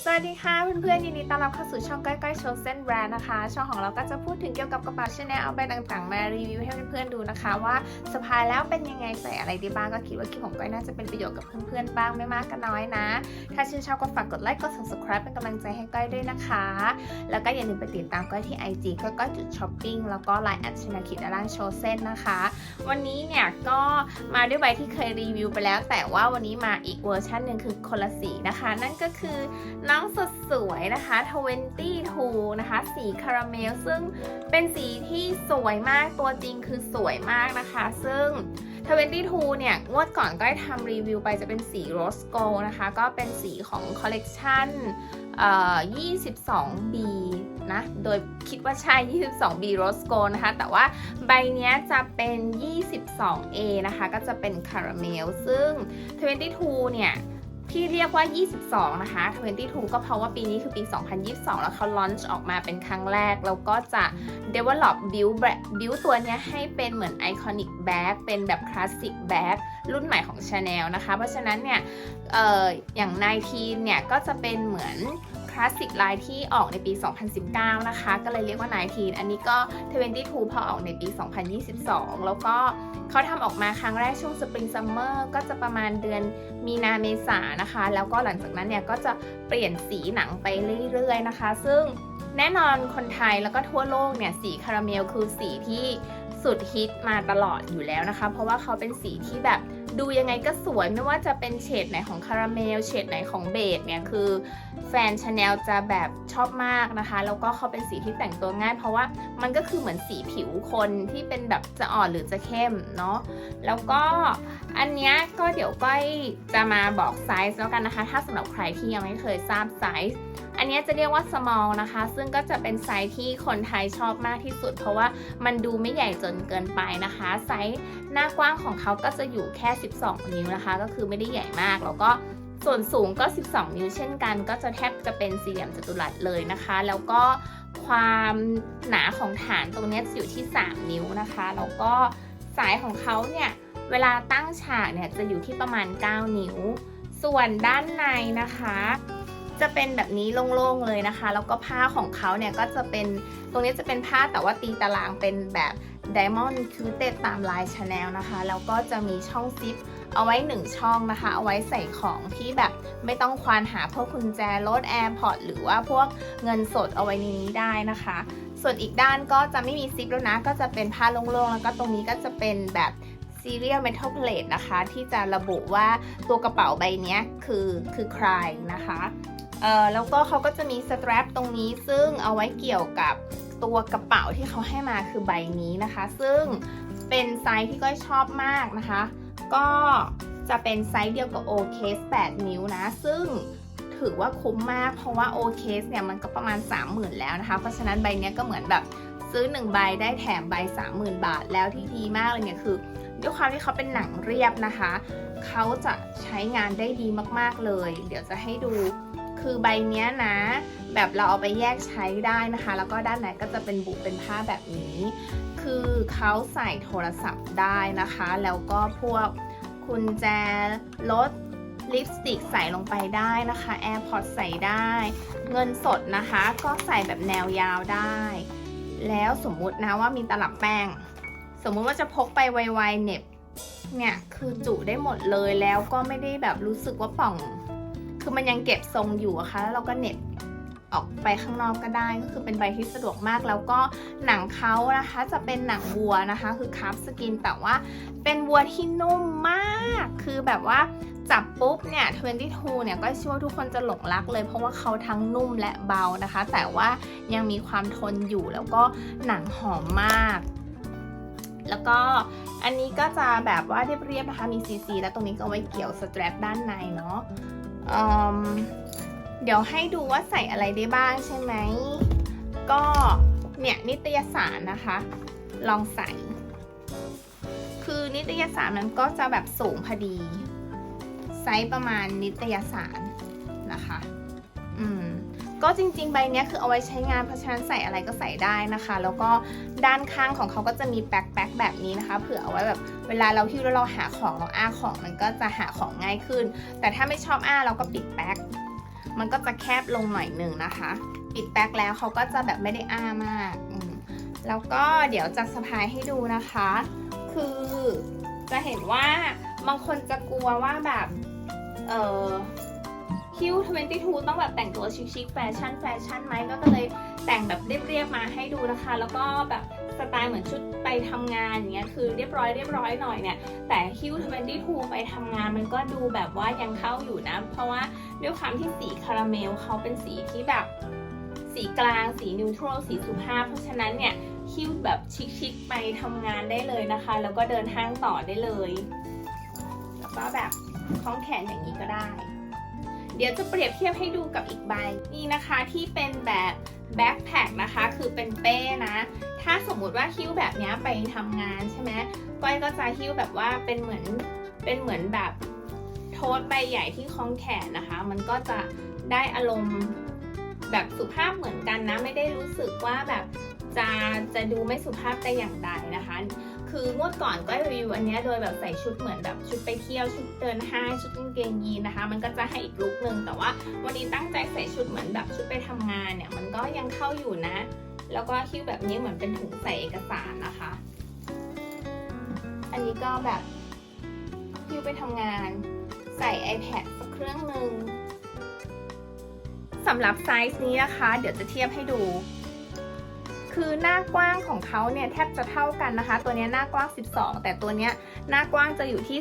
สวัสดีค่ะเพื่อนๆยินดีต้อนรับเข้าสู่ช่องก้อยก้อยโชว์เส้นแบรนด์นะคะ ช่องของเราก็จะพูดถึงเกี่ยวกับกระเป๋าชาแนลเอาแบรนด์ต่างๆ มารีวิวให้เพื่อนๆดูนะคะ ว่าสะพายแล้วเป็นยังไงใส่อะไรด้บ้างก็คิดว่าคลิปของก้อยน่าจะเป็นประโยชน์กับเพื่อนๆบ้างไม่มากก็น้อยนะ ถ้าชื่นชอบก็ฝากกดไลค์กด subscribe เป็นกำลังใจให้ก้อยด้วยนะคะ แล้วก็อย่าลืมไปติดตามก้อยที่ IG ก้อยก้อยจุดช้อปปิ้งแล้วก็ไลน์แอดชนาคิดด้านล่างโชว์เส้นนะคะ วันนี้เนี่ยก็มาด้วยใบที่เคยรีวิวไปแล้ว แต่ว่าวันนี้มาอีกเวอร์ชันหนึ่งคือคนละสีนะคะ นั่นก็คือน้องสดสวยนะคะ 22 นะคะ สีคาราเมล ซึ่งเป็นสีที่สวยมาก ตัวจริงคือสวยมากนะคะ ซึ่ง 22 เนี่ย งวดก่อนก็ได้ทำรีวิวไปจะเป็นสีโรสโกนะคะ ก็เป็นสีของคอลเลกชันเอ่อ 22B นะ โดยคิดว่าใช่ 22B Rose Gold นะคะ แต่ว่าใบนี้จะเป็น 22A นะคะ ก็จะเป็นคาราเมล ซึ่ง 22 เนี่ย ที่เรียกว่า 22 นะคะ 22 ก็เพราะว่าปีนี้คือปี 2022 แล้วเขาลอนช์ออกมาเป็นครั้งแรก แล้วก็จะ develop build build ตัวนี้ให้เป็นเหมือน iconic bag เป็นแบบ classic bag รุ่นใหม่ของ Chanel นะคะ เพราะฉะนั้นเนี่ยอ่ออย่าง19เนี่ยก็จะเป็นเหมือน คลาสสิกไลน์ที่ออกในปี 2019 นะคะ ก็เลยเรียกว่า 19 อันนี้ก็ 22 พอออกในปี 2022 แล้วก็เขาทำออกมาครั้งแรกช่วงสปริงซัมเมอร์ก็จะประมาณเดือนมีนาเมษานะคะ แล้วก็หลังจากนั้นเนี่ยก็จะเปลี่ยนสีหนังไปเรื่อยๆนะคะ ซึ่งแน่นอนคนไทยแล้วก็ทั่วโลกเนี่ยสีคาราเมลคือสีที่สุดฮิตมาตลอดอยู่แล้วนะคะ เพราะว่าเขาเป็นสีที่แบบดูยังไงก็สวยไม่ว่าจะเป็นเฉดไหนของคาราเมลเฉดไหนของเบจเนี่ยคือ แฟนชาแนลจะแบบชอบมากนะคะ แล้วก็เขาเป็นสีที่แต่งตัวง่าย เพราะว่ามันก็คือเหมือนสีผิวคนที่เป็นแบบจะอ่อนหรือจะเข้มเนาะแล้วก็อันเนี้ยก็เดี๋ยวก้อยจะมาบอกไซส์แล้วกันนะคะ ถ้าสำหรับใครที่ยังไม่เคยทราบไซส์อันเนี้ยจะเรียกว่า small นะคะ ซึ่งก็จะเป็นไซส์ที่คนไทยชอบมากที่สุด เพราะว่ามันดูไม่ใหญ่จนเกินไปนะคะ ไซส์หน้ากว้างของเขาก็จะอยู่แค่ 12 นิ้วนะคะ ก็คือไม่ได้ใหญ่มากแล้วก็ ส่วนสูงก็ 12 นิ้วเช่นกัน ก็จะแทบจะเป็นสี่เหลี่ยมจัตุรัสเลยนะคะ แล้วก็ความหนาของฐานตรงนี้จะอยู่ที่ 3 นิ้วนะคะ แล้วก็สายของเขาเนี่ย เวลาตั้งฉากเนี่ยจะอยู่ที่ประมาณ 9 นิ้ว ส่วนด้านในนะคะ จะเป็นแบบนี้โล่งๆเลยนะคะ แล้วก็ผ้าของเขาเนี่ยก็จะเป็นตรงนี้จะเป็นผ้าแต่ว่าตีตารางเป็นแบบ Diamond c u t e d ตามลายชาแนลนะคะ แล้วก็จะมีช่องซิป เอาไว้1ช่องนะคะ เอาไว้ใส่ของที่แบบไม่ต้องควานหาพวกกุญแจรถ AirPod หรือว่าพวกเงินสดเอาไว้ในนี้ได้นะคะ ส่วนอีกด้านก็จะไม่มีซิปแล้วนะ ก็จะเป็นผ้าโล่งๆแล้วก็ตรงนี้ก็จะเป็นแบบ Serial Metal Plate นะคะ ที่จะระบุว่าตัวกระเป๋าใบนี้คือคือใครนะคะเอ่อแล้วก็เขาก็จะมีสแตรปตรงนี้ซึ่งเอาไว้เกี่ยวกับตัวกระเป๋าที่เขาให้มาคือใบนี้นะคะ ซึ่งเป็นไซส์ที่ก้อยชอบมากนะคะ ก็จะเป็นไซส์เดียวกับ O Case 8นิ้วนะ ซึ่งถือว่าคุ้มมาก เพราะว่า O Case เนี่ยมันก็ประมาณ 30,000 แล้วนะคะ เพราะฉะนั้นใบเนี้ยก็เหมือนแบบซื้อ 1 ใบได้แถมใบ 30,000 บาทแล้วที่ดีมากเลยเนี่ยคือด้วยความที่เขาเป็นหนังเรียบนะคะ เขาจะใช้งานได้ดีมากๆเลย เดี๋ยวจะให้ดูคือใบเนี้ยนะ แบบเราเอาไปแยกใช้ได้นะคะ แล้วก็ด้านในก็จะเป็นบุเป็นผ้าแบบนี้ คือเขาใส่โทรศัพท์ได้นะคะ แล้วก็พวกกุญแจรถลิปสติกใส่ลงไปได้นะคะ AirPods ใส่ได้ เงินสดนะคะ ก็ใส่แบบแนวยาวได้ แล้วสมมุตินะว่ามีตลับแป้ง สมมุติว่าจะพกไปไวๆเน็บเนี่ยคือจุได้หมดเลยแล้วก็ไม่ได้แบบรู้สึกว่าป่อง คือมันยังเก็บทรงอยู่อะคะแล้วเราก็เน็บ ออกไปข้างนอกก็ได้ ก็คือเป็นใบที่สะดวกมากแล้วก็หนังเขานะคะจะเป็นหนังวัวนะคะ คือคัฟสกินแต่ว่าเป็นวัวที่นุ่มมาก คือแบบว่าจับปุ๊บเนี่ย22เนี่ยก็เชื่อว่าทุกคนจะหลงรักเลย เพราะว่าเขาทั้งนุ่มและเบานะคะ แต่ว่ายังมีความทนอยู่แล้วก็หนังหอมมาก แล้วก็อันนี้ก็จะแบบว่าเรียบๆนะคะมีซีซีแล้วตรงนี้ก็ไว้เกี่ยวสแตรปด้านในเนาะ เดี๋ยวให้ดูว่าใส่อะไรได้บ้างใช่ไหม ก็เนี่ยนิตยสารนะคะ ลองใส่ คือนิตยสารมันก็จะแบบสูงพอดี ไซส์ประมาณนิตยสารนะคะ อืมก็จริงๆ ใบนี้คือเอาไว้ใช้งานเพราะฉะนั้นใส่อะไรก็ใส่ได้นะคะ แล้วก็ด้านข้างของเขาก็จะมีแบ็คแบ็คแบบนี้นะคะ เผื่อเอาไว้แบบเวลาเราที่เราหาของเราอ้าของมันก็จะหาของง่ายขึ้น แต่ถ้าไม่ชอบอ้าเราก็ปิดแบ็ค มันก็จะแคบลงหน่อยหนึ่งนะคะ ปิดแบ็คแล้วเขาก็จะแบบไม่ได้อ้ามากแล้วก็เดี๋ยวจะสะพายให้ดูนะคะ คือจะเห็นว่าบางคนจะกลัวว่าแบบเออคิว22 ต้องแบบแต่งตัวชิคๆแฟชั่นแฟชั่นไหมก็เลยแต่งแบบเรียบๆมาให้ดูนะคะ แล้วก็แบบ สไตล์เหมือนชุดไปทำงานอย่างเงี้ยคือเรียบร้อยเรียบร้อยหน่อยเนี่ยแต่ฮิว22ไปทำงานมันก็ดูแบบว่ายังเข้าอยู่นะ เพราะว่าด้วยความที่สีคาราเมลเขาเป็นสีที่แบบสีกลางสีนิวทรัลสีสุภาพ เพราะฉะนั้นเนี่ยฮิวแบบชิคๆไปทำงานได้เลยนะคะ แล้วก็เดินห้างต่อได้เลย แล้วก็แบบคล้องแขนอย่างนี้ก็ได้ ดี๋ยวจะเปรียบเทียบให้ดูกับอีกใบนี่นะคะที่เป็นแบบแบ็คแพคนะคะคือเป็นเป้นะ ถ้าสมมุติว่าฮิ้วแบบนี้ไปทำงานใช่ไหมก้อยก็จะฮิ้วแบบว่าเป็นเหมือนเป็นเหมือนแบบโทสใบใหญ่ที่คล้องแขนนะคะ มันก็จะได้อารมณ์แบบสุภาพเหมือนกันนะ ไม่ได้รู้สึกว่าแบบจะจะดูไม่สุภาพแต่อย่างใดนะคะ คืองวดก่อนก็รีวิวอันนี้โดยแบบใส่ชุดเหมือนแบบชุดไปเที่ยวชุดเดินห้างชุดกางเกงยีนนะคะ มันก็จะให้อีกลุคนึงแต่ว่าวันนี้ตั้งใจใส่ชุดเหมือนแบบชุดไปทำงานเนี่ย มันก็ยังเข้าอยู่นะ แล้วก็คิ้วแบบนี้เหมือนเป็นถุงใส่เอกสารนะคะ อันนี้ก็แบบคิ้วไปทำงานใส่ iPad สักเครื่องหนึ่งสำหรับไซส์นี้นะคะ เดี๋ยวจะเทียบให้ดู คือหน้ากว้างของเขาเนี่ยแทบจะเท่ากันนะคะ ตัวนี้หน้ากว้าง 12 แต่ตัวนี้หน้ากว้างจะอยู่ที่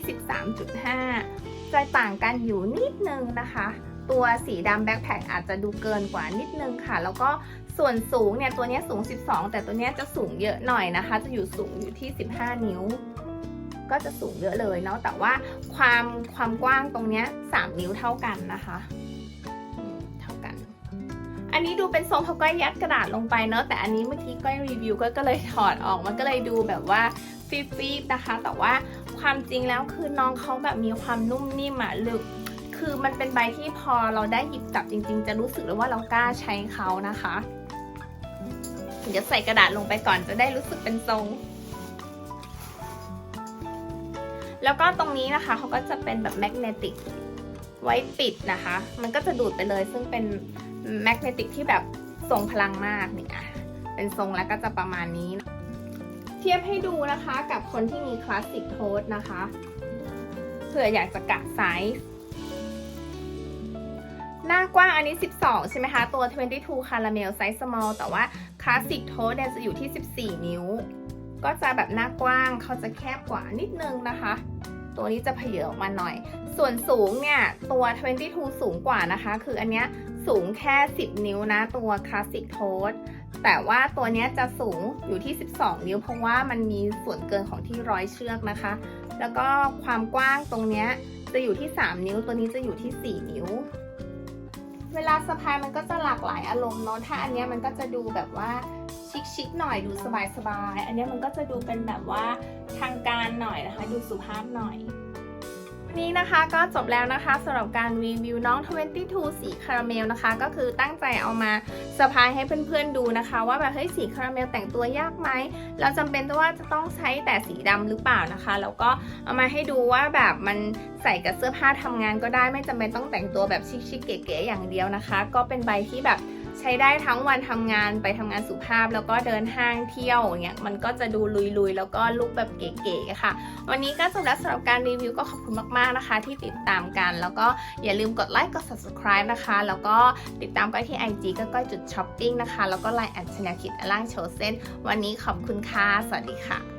13.5 จะต่างกันอยู่นิดนึงนะคะ ตัวสีดำแบ็คแพคอาจจะดูเกินกว่านิดนึงค่ะ แล้วก็ส่วนสูงเนี่ยตัวนี้สูง 12 แต่ตัวนี้จะสูงเยอะหน่อยนะคะ จะอยู่สูงอยู่ที่ 15 นิ้ว ก็จะสูงเยอะเลยเนาะแต่ว่าความความกว้างตรงนี้3นิ้วเท่ากันนะคะ อันนี้ดูเป็นทรงเพราก้อยยัดกระดาษลงไปเนาะแต่อันนี้เมื่อกี้ก้อยรีวิวก้อยก็เลยถอดออกมันก็เลยดูแบบว่าฟีบๆนะคะ แต่ว่าความจริงแล้วคือน้องเขาแบบมีความนุ่มนิ่มอะลึก คือมันเป็นใบที่พอเราได้หยิบจับจริง ๆ จะรู้สึกเลยว่าเรากล้าใช้เขานะคะ เดี๋ยวใส่กระดาษลงไปก่อนจะได้รู้สึกเป็นทรงแล้วก็ตรงนี้นะคะเขาก็จะเป็นแบบแมกเนติก ไว้ปิดนะคะ มันก็จะดูดไปเลย ซึ่งเป็นแมกเนติกที่แบบทรงพลังมากเนี่ยเป็นทรงแล้วก็จะประมาณนี้ เทียบให้ดูนะคะกับคนที่มีคลาสสิกโทสนะคะเผื่ออยากจะกะไซส์หน้ากว้างอันนี้ 12 ใช่ไหมคะ ตัว 22 caramel size small แต่ว่า classic toast เนี่ยจะอยู่ที่ 14 นิ้ว ก็จะแบบหน้ากว้างเขาจะแคบกว่านิดนึงนะคะ ตัวนี้จะเพเยอออกมาหน่อย ส่วนสูงเนี่ย ตัว 22 สูงกว่านะคะ คืออันเนี้ยสูงแค่ 10 นิ้วนะ ตัว classic toast แต่ว่าตัวเนี้ยจะสูงอยู่ที่ 12 นิ้ว เพราะว่ามันมีส่วนเกินของที่ร้อยเชือกนะคะ แล้วก็ความกว้างตรงเนี้ยจะอยู่ที่ 3 นิ้ว ตัวนี้จะอยู่ที่ 4 นิ้ว เวลาสะพายมันก็จะหลากหลายอารมณ์เนาะ ถ้าอันเนี้ยมันก็จะดูแบบว่าชิคๆหน่อยดูสบายๆ อันเนี้ยมันก็จะดูเป็นแบบว่า ทางการหน่อยนะคะ ดูสุภาพหน่อย วันนี้นะคะก็จบแล้วนะคะสำหรับการรีวิวน้อง 22 สีคาราเมลนะคะ ก็คือตั้งใจเอามาเซอร์ไพรส์ให้เพื่อนๆดูนะคะ ว่าแบบเฮ้ยสีคาราเมลแต่งตัวยากไหมเราจำเป็นว่าจะต้องใช้แต่สีดำหรือเปล่านะคะแล้วก็เอามาให้ดูว่าแบบมันใส่กับเสื้อผ้าทำงานก็ได้ไม่จำเป็นต้องแต่งตัวแบบชิคๆเก๋ๆอย่างเดียวนะคะ ก็เป็นใบที่แบบ ใช้ได้ทั้งวันทำงานไปทำงานสุภาพแล้วก็เดินห้างเที่ยวอย่างเงี้ยมันก็จะดูลุยๆ แล้วก็ลุคแบบเก๋ๆค่ะ วันนี้ก็จบแล้วสำหรับการรีวิวก็ขอบคุณมากๆนะคะ ที่ติดตามกัน แล้วก็อย่าลืมกดไลค์กด subscribe นะคะ แล้วก็ติดตามก้อยที่ IG ก็ก้อยจุดช้อปปิ้งนะคะ แล้วก็ไลน์แอดชแนลคิดล่างโชว์เส้นวันนี้ขอบคุณค่ะสวัสดีค่ะ